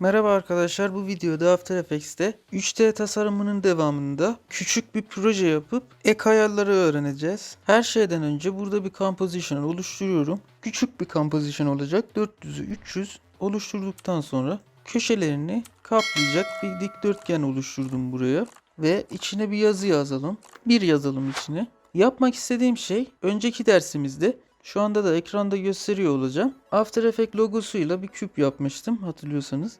Merhaba arkadaşlar bu videoda After Effects'te 3D tasarımının devamında küçük bir proje yapıp ek ayarları öğreneceğiz. Her şeyden önce burada bir composition oluşturuyorum. Küçük bir composition olacak 400'ü 300 oluşturduktan sonra köşelerini kaplayacak bir dikdörtgen oluşturdum buraya. Ve içine bir yazı yazalım. Bir yazalım içine. Yapmak istediğim şey önceki dersimizde şu anda da ekranda gösteriyor olacağım. After Effects logosuyla bir küp yapmıştım hatırlıyorsanız.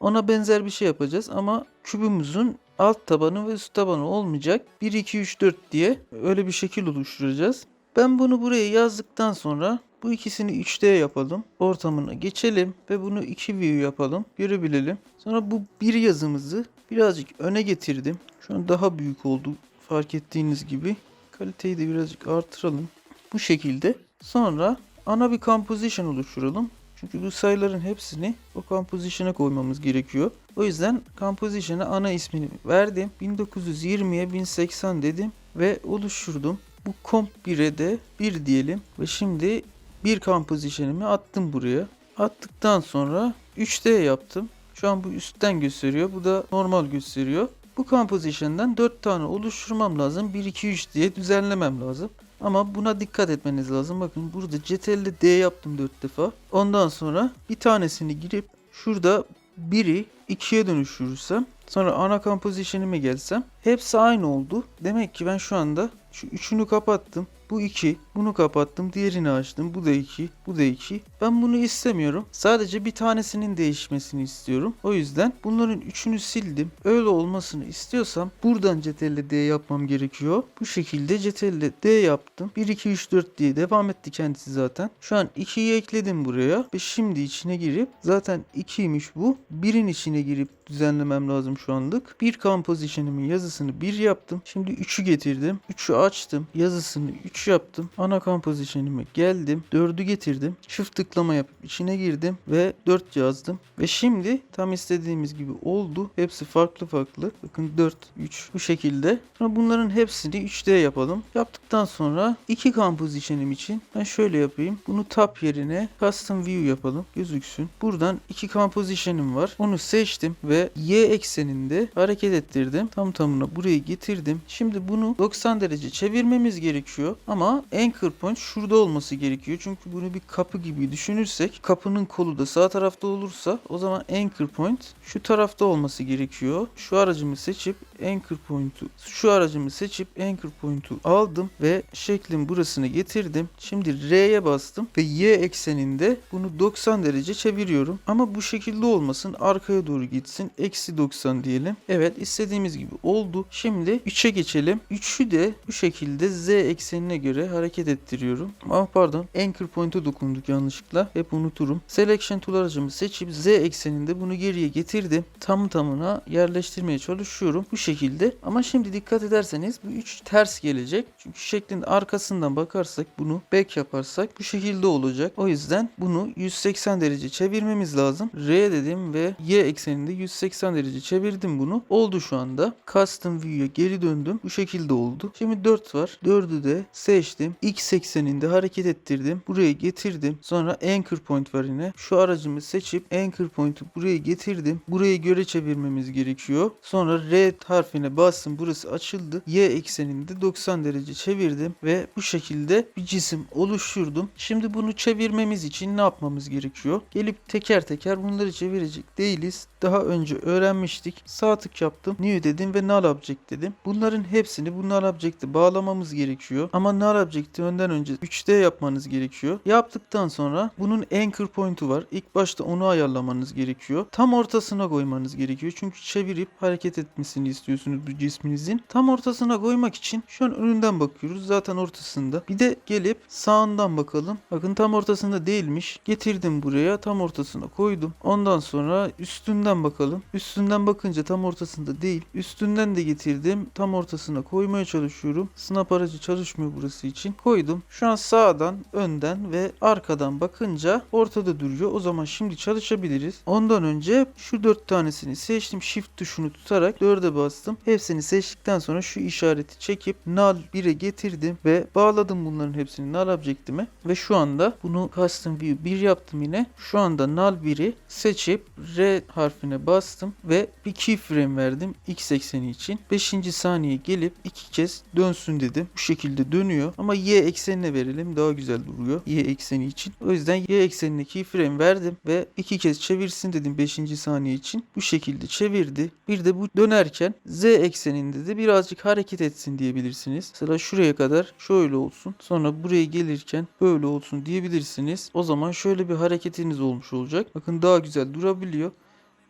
Ona benzer bir şey yapacağız ama kübümüzün alt tabanı ve üst tabanı olmayacak. 1, 2, 3, 4 diye öyle bir şekil oluşturacağız. Ben bunu buraya yazdıktan sonra bu ikisini 3D yapalım. Ortamına geçelim ve bunu 2 view yapalım. Görebilelim. Sonra bu bir yazımızı birazcık öne getirdim. Şu an daha büyük oldu fark ettiğiniz gibi. Kaliteyi de birazcık artıralım. Bu şekilde. Sonra ana bir composition oluşturalım. Çünkü bu sayıların hepsini o composition'a koymamız gerekiyor. O yüzden composition'a ana ismini verdim. 1920'ye 1080 dedim ve oluşturdum. Bu comp 1'e de 1 diyelim ve şimdi bir composition'ımı attım buraya. Attıktan sonra 3D yaptım. Şu an bu üstten gösteriyor. Bu da normal gösteriyor. Bu composition'dan 4 tane oluşturmam lazım. 1 2 3 diye düzenlemem lazım. Ama buna dikkat etmeniz lazım. Bakın burada CTRL D yaptım 4 defa. Ondan sonra bir tanesini girip şurada biri 2'ye dönüştürürsem sonra ana composition'ime gelsem hepsi aynı oldu. Demek ki ben şu anda şu üçünü kapattım. Bu 2. Bunu kapattım. Diğerini açtım. Bu da 2. Bu da 2. Ben bunu istemiyorum. Sadece bir tanesinin değişmesini istiyorum. O yüzden bunların üçünü sildim. Öyle olmasını istiyorsam buradan CTRL D yapmam gerekiyor. Bu şekilde CTRL D yaptım. 1 2 3 4 diye devam etti kendisi zaten. Şu an 2'yi ekledim buraya ve şimdi içine girip zaten 2'ymiş bu. 1'in içine girip düzenlemem lazım şu anlık. Bir composition'ımın yazısını 1 yaptım. Şimdi 3'ü getirdim. 3'ü açtım. Yazısını 3 yaptım. Ana composition'ime geldim. 4'ü getirdim. Shift tıklama yapıp içine girdim ve 4 yazdım. Ve şimdi tam istediğimiz gibi oldu. Hepsi farklı farklı. Bakın 4, 3 bu şekilde. Sonra bunların hepsini 3D yapalım. Yaptıktan sonra iki composition'im için ben şöyle yapayım. Bunu tab yerine custom view yapalım. Gözüksün. Buradan iki composition'im var. Onu seçtim ve y ekseninde hareket ettirdim. Tam tamına buraya getirdim. Şimdi bunu 90 derece çevirmemiz gerekiyor. Ama anchor point şurada olması gerekiyor. Çünkü bunu bir kapı gibi düşünürsek kapının kolu da sağ tarafta olursa o zaman anchor point şu tarafta olması gerekiyor. Şu aracımı seçip anchor point'u şu aracımı seçip anchor point'u aldım ve şeklin burasını getirdim. Şimdi R'ye bastım ve Y ekseninde bunu 90 derece çeviriyorum. Ama bu şekilde olmasın. Arkaya doğru gitsin. Eksi 90 diyelim. Evet istediğimiz gibi oldu. Şimdi 3'e geçelim. 3'ü de bu şekilde Z eksenine göre hareket ettiriyorum. Ama pardon anchor point'e dokunduk yanlışlıkla. Hep unuturum. Selection tool aracımı seçip Z ekseninde bunu geriye getirdim. Tam tamına yerleştirmeye çalışıyorum. Bu şekilde. Ama şimdi dikkat ederseniz bu 3 ters gelecek. Çünkü şeklin arkasından bakarsak bunu back yaparsak bu şekilde olacak. O yüzden bunu 180 derece çevirmemiz lazım. R dedim ve Y ekseninde 180 derece çevirdim bunu. Oldu şu anda. Custom View'ya geri döndüm. Bu şekilde oldu. Şimdi 4 var. 4'ü de seçtim. X ekseninde hareket ettirdim. Buraya getirdim. Sonra anchor point var yine. Şu aracımı seçip anchor point'u buraya getirdim. Buraya göre çevirmemiz gerekiyor. Sonra R harfine bastım. Burası açıldı. Y ekseninde 90 derece çevirdim ve bu şekilde bir cisim oluşturdum. Şimdi bunu çevirmemiz için ne yapmamız gerekiyor? Gelip teker teker bunları çevirecek değiliz. Daha önce öğrenmiştik. Sağ tık yaptım. New dedim ve null object dedim. Bunların hepsini bu null object'e bağlamamız gerekiyor. Ama null object'i önden önce 3D yapmanız gerekiyor. Yaptıktan sonra bunun anchor point'u var. İlk başta onu ayarlamanız gerekiyor. Tam ortasına koymanız gerekiyor. Çünkü çevirip hareket etmesini istiyorsunuz bu cisminizin. Tam ortasına koymak için şu an önünden bakıyoruz. Zaten ortasında. Bir de gelip sağından bakalım. Bakın tam ortasında değilmiş. Getirdim buraya. Tam ortasına koydum. Ondan sonra üstünden bakalım. Üstünden bakınca tam ortasında değil. Üstünden de getirdim. Tam ortasına koymaya çalışıyorum. Snap aracı çalışmıyor burası için. koydum. Şu an sağdan, önden ve arkadan bakınca ortada duruyor. O zaman şimdi çalışabiliriz. Ondan önce şu dört tanesini seçtim. Shift tuşunu tutarak dörde bastım. Hepsini seçtikten sonra şu işareti çekip null 1'e getirdim ve bağladım bunların hepsini null object'ime ve şu anda bunu custom view 1 yaptım yine. Şu anda null 1'i seçip R harfine bastım ve bir keyframe verdim x ekseni için. 5. saniye gelip iki kez dönsün dedim. Bu şekilde dönüyor ama y eksenine verelim daha güzel duruyor y ekseni için. O yüzden y eksenine keyframe verdim ve iki kez çevirsin dedim 5. saniye için. Bu şekilde çevirdi. Bir de bu dönerken z ekseninde de birazcık hareket etsin diyebilirsiniz. Mesela şuraya kadar şöyle olsun. Sonra buraya gelirken böyle olsun diyebilirsiniz. O zaman şöyle bir hareketiniz olmuş olacak. Bakın daha güzel durabiliyor.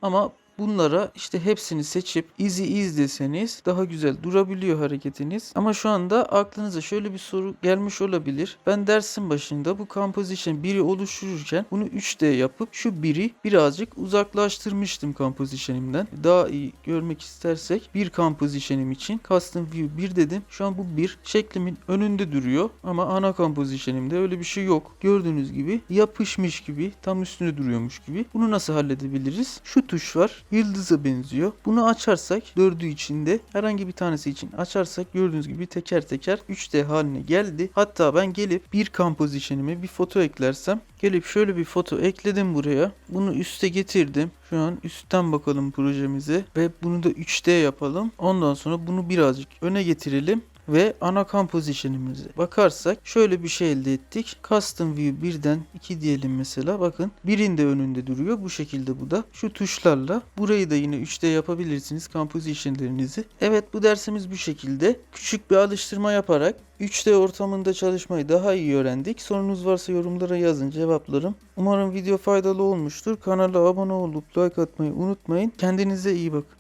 Ama bunlara işte hepsini seçip easy iz deseniz daha güzel durabiliyor hareketiniz. Ama şu anda aklınıza şöyle bir soru gelmiş olabilir. Ben dersin başında bu composition 1'i oluştururken bunu 3D yapıp şu 1'i birazcık uzaklaştırmıştım composition'imden. Daha iyi görmek istersek bir composition'im için custom view 1 dedim. Şu an bu 1 şeklimin önünde duruyor ama ana composition'imde öyle bir şey yok. Gördüğünüz gibi yapışmış gibi tam üstüne duruyormuş gibi. Bunu nasıl halledebiliriz? Şu tuş var. Yıldıza benziyor. Bunu açarsak dördü içinde herhangi bir tanesi için açarsak gördüğünüz gibi teker teker 3D haline geldi. Hatta ben gelip bir composition'ime bir foto eklersem gelip şöyle bir foto ekledim buraya. Bunu üste getirdim. Şu an üstten bakalım projemize ve bunu da 3D yapalım. Ondan sonra bunu birazcık öne getirelim ve ana composition'imize bakarsak şöyle bir şey elde ettik. Custom View 1'den 2 diyelim mesela. Bakın birinde önünde duruyor. Bu şekilde bu da. Şu tuşlarla burayı da yine 3D yapabilirsiniz composition'lerinizi. Evet bu dersimiz bu şekilde. Küçük bir alıştırma yaparak 3D ortamında çalışmayı daha iyi öğrendik. Sorunuz varsa yorumlara yazın cevaplarım. Umarım video faydalı olmuştur. Kanala abone olup like atmayı unutmayın. Kendinize iyi bakın.